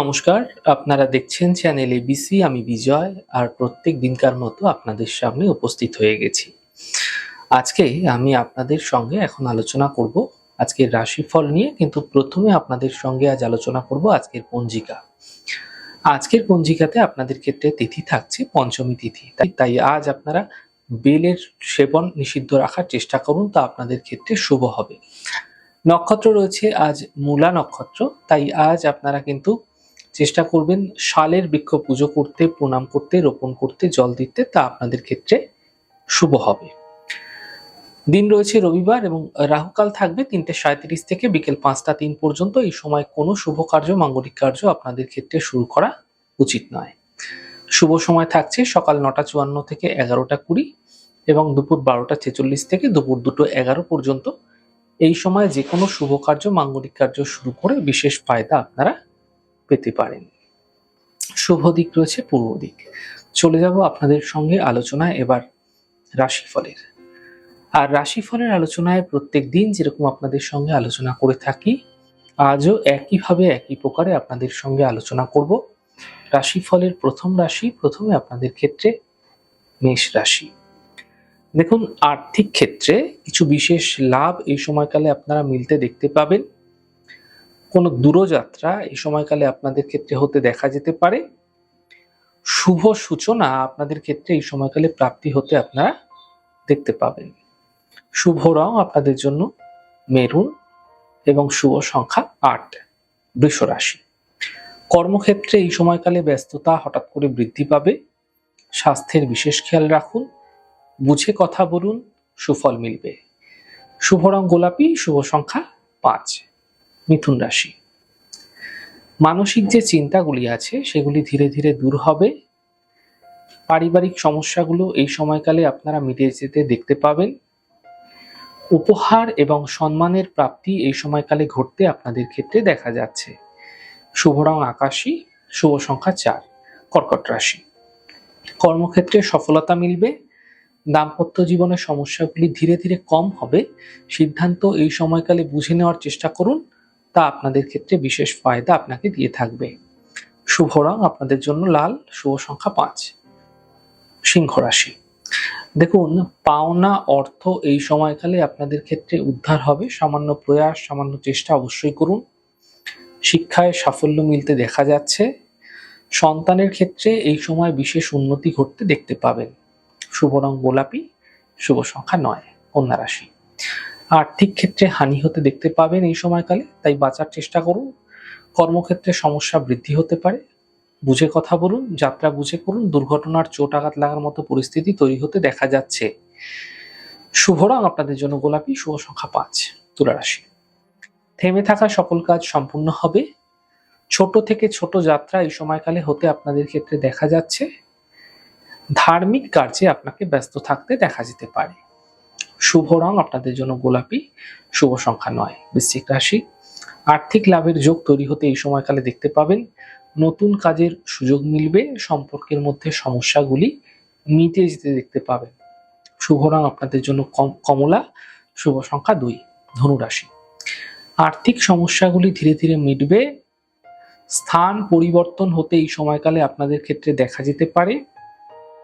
নমস্কার, আপনারা দেখছেন চ্যানেল এবিসি আমি বিজয়, আর প্রত্যেক দিনকার মতো আপনাদের সামনে উপস্থিত হয়ে গেছি। আজকে আমি আপনাদের সঙ্গে এখন আলোচনা করব আজকের রাশিফল নিয়ে, কিন্তু প্রথমে আপনাদের সঙ্গে আজ আলোচনা করব আজকের পঞ্জিকা। আজকের পঞ্জিকাতে আপনাদের ক্ষেত্রে তিথি থাকছে পঞ্চমী তিথি, তাই তাই আজ আপনারা বেলের সেবন নিষিদ্ধ রাখার চেষ্টা করুন, তা আপনাদের ক্ষেত্রে শুভ হবে। নক্ষত্র রয়েছে আজ মূলা নক্ষত্র, তাই আজ আপনারা কিন্তু চেষ্টা করবেন শালের বৃক্ষ পুজো করতে, প্রণাম করতে, রোপণ করতে, জল দিতে, তা আপনাদের ক্ষেত্রে শুভ হবে। দিন রয়েছে রবিবার এবং রাহুকাল থাকবে তিনটে সাঁত্রিশ থেকে বিকেল পাঁচটা তিন পর্যন্ত। এই সময় কোনো শুভ কার্য, মাঙ্গলিক কার্য আপনাদের ক্ষেত্রে শুরু করা উচিত নয়। শুভ সময় থাকছে সকাল নটা চুয়ান্ন থেকে এগারোটা কুড়ি এবং দুপুর বারোটা ছেচল্লিশ থেকে দুপুর দুটো এগারো পর্যন্ত। এই সময় যে কোনো শুভ কার্য, মাঙ্গলিক কার্য শুরু করে বিশেষ ফায়দা আপনারা পেতে পারেন। শুভ দিক রয়েছে পূর্ব দিক। চলে যাব আপনাদের সঙ্গে আলোচনায় এবার রাশিফলের। আর রাশিফলের আলোচনায় প্রত্যেক দিন যেরকম আপনাদের সঙ্গে আলোচনা করে থাকি, আজও একইভাবে একই প্রকারে আপনাদের সঙ্গে আলোচনা করব। রাশিফলের প্রথম রাশি প্রথমে আপনাদের ক্ষেত্রে মেষ রাশি। দেখুন, আর্থিক ক্ষেত্রে কিছু বিশেষ লাভ এই সময়কালে আপনারা মিলতে দেখতে পাবেন। কোনো দূরযাত্রা এই সময়কালে আপনাদের ক্ষেত্রে হতে দেখা যেতে পারে। শুভ সূচনা আপনাদের ক্ষেত্রে এই সময়কালে প্রাপ্তি হতে আপনারা দেখতে পাবেন। শুভ রং আপনাদের জন্য মেরুন এবং শুভ সংখ্যা আট, বৃষ রাশি। কর্মক্ষেত্রে এই সময়কালে ব্যস্ততা হঠাৎ করে বৃদ্ধি পাবে। স্বাস্থ্যের বিশেষ খেয়াল রাখুন, বুঝে কথা বলুন, সুফল মিলবে। শুভ রং গোলাপি, শুভ সংখ্যা পাঁচ। মিথুন রাশি। মানসিক যে চিন্তাগুলি আছে, সেগুলি ধীরে ধীরে দূর হবে। পারিবারিক সমস্যাগুলো এই সময়কালে আপনারা মিটে যেতে দেখতে পাবেন। উপহার এবং সম্মানের প্রাপ্তি এই সময়কালে ঘটতে আপনাদের ক্ষেত্রে দেখা যাচ্ছে। শুভ রং আকাশী, শুভ সংখ্যা চার, কর্কট রাশি। কর্মক্ষেত্রে সফলতা মিলবে। দাম্পত্য জীবনের সমস্যাগুলি ধীরে ধীরে কম হবে। সিদ্ধান্ত এই সময়কালে বুঝে নেওয়ার চেষ্টা করুন। তা আপনাদের ক্ষেত্রে বিশেষ ফায়দা আপনাকে দিয়ে থাকবে। শুভ রং আপনাদের জন্য লাল, শুভ সংখ্যা পাঁচ। সিংহ রাশি। দেখুন, পাওনা অর্থ এই সময়কালে আপনাদের ক্ষেত্রে উদ্ধার হবে। সামান্য প্রয়াস, সামান্য চেষ্টা অবশ্যই করুন। শিক্ষায় সাফল্য মিলতে দেখা যাচ্ছে। সন্তানের ক্ষেত্রে এই সময় বিশেষ উন্নতি ঘটতে দেখতে পাবেন। শুভ রং গোলাপি, শুভ সংখ্যা নয়, কন্যা রাশি। আর্থিক ক্ষেত্রে হানি হতে দেখতে পাবেন এই সময়কালে, তাই বাঁচার চেষ্টা করুন। কর্মক্ষেত্রে সমস্যা বৃদ্ধি হতে পারে। বুঝে কথা বলুন, যাত্রা বুঝে করুন, দুর্ঘটনার চোট আঘাত লাগার মতো পরিস্থিতি তৈরি হতে দেখা যাচ্ছে। শুভ রং আপনাদের জন্য গোলাপি, শুভ সংখ্যা পাঁচ তুলা রাশি থেমে থাকা সকল কাজ সম্পূর্ণ হবে। ছোট থেকে ছোট যাত্রা এই সময়কালে হতে আপনাদের ক্ষেত্রে দেখা যাচ্ছে। ধার্মিক কার্যে আপনাকে ব্যস্ত থাকতে দেখা যেতে পারে। শুভ রং আপনাদের জন্য গোলাপি, শুভ সংখ্যা নয়, বৃশ্চিক রাশি। আর্থিক লাভের যোগ তৈরি হতে এই সময়কালে দেখতে পাবেন। নতুন কাজের সুযোগ মিলবে, সম্পর্কের মধ্যে সমস্যাগুলি মিটে যেতে দেখতে পাবেন। শুভ রং আপনাদের জন্য কম- কমলা, শুভ সংখ্যা দুই, ধনুরাশি। আর্থিক সমস্যাগুলি ধীরে ধীরে মিটবে। স্থান পরিবর্তন হতে এই সময়কালে আপনাদের ক্ষেত্রে দেখা যেতে পারে।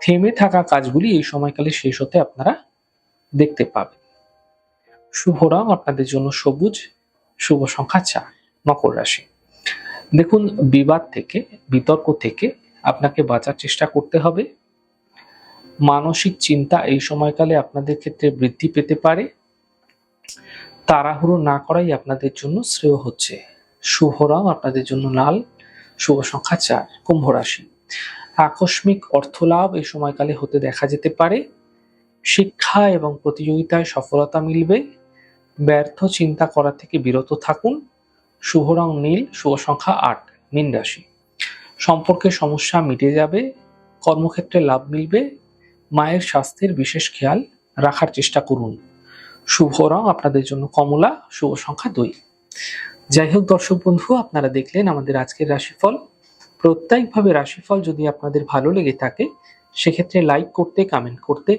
থেমে থাকা কাজগুলি এই সময়কালে শেষ হতে আপনারা দেখতে পাবে। শুভ রং আপনাদের জন্য সবুজ, শুভ সংখ্যা চার, মকর রাশি। দেখুন, বিবাদ থেকে, বিতর্ক থেকে আপনাকে বাঁচার চেষ্টা করতে হবে। মানসিক চিন্তা এই সময়কালে আপনাদের ক্ষেত্রে বৃদ্ধি পেতে পারে। তাড়াহুড়ো না করাই আপনাদের জন্য শ্রেয় হচ্ছে। শুভ রং আপনাদের জন্য লাল, শুভ সংখ্যা চার, কুম্ভ রাশি। আকস্মিক অর্থলাভ এই সময়কালে হতে দেখা যেতে পারে। শিক্ষা এবং প্রতিযোগিতায় সফলতা মিলবে। ব্যর্থ চিন্তা করা থেকে বিরত থাকুন। শুভ রং নীল, শুভ সংখ্যা আট, মীন রাশি। সম্পর্কে সমস্যা মিটে যাবে, কর্মক্ষেত্রে লাভ মিলবে, মায়ের স্বাস্থ্যের বিশেষ খেয়াল রাখার চেষ্টা করুন। শুভ রং আপনাদের জন্য কমলা, শুভ সংখ্যা দুই। যাই হোক দর্শক বন্ধু, আপনারা দেখলেন আমাদের আজকের রাশিফল। প্রত্যেকভাবে রাশিফল যদি আপনাদের ভালো লেগে থাকে, সেক্ষেত্রে লাইক করতে কমেন্ট করতে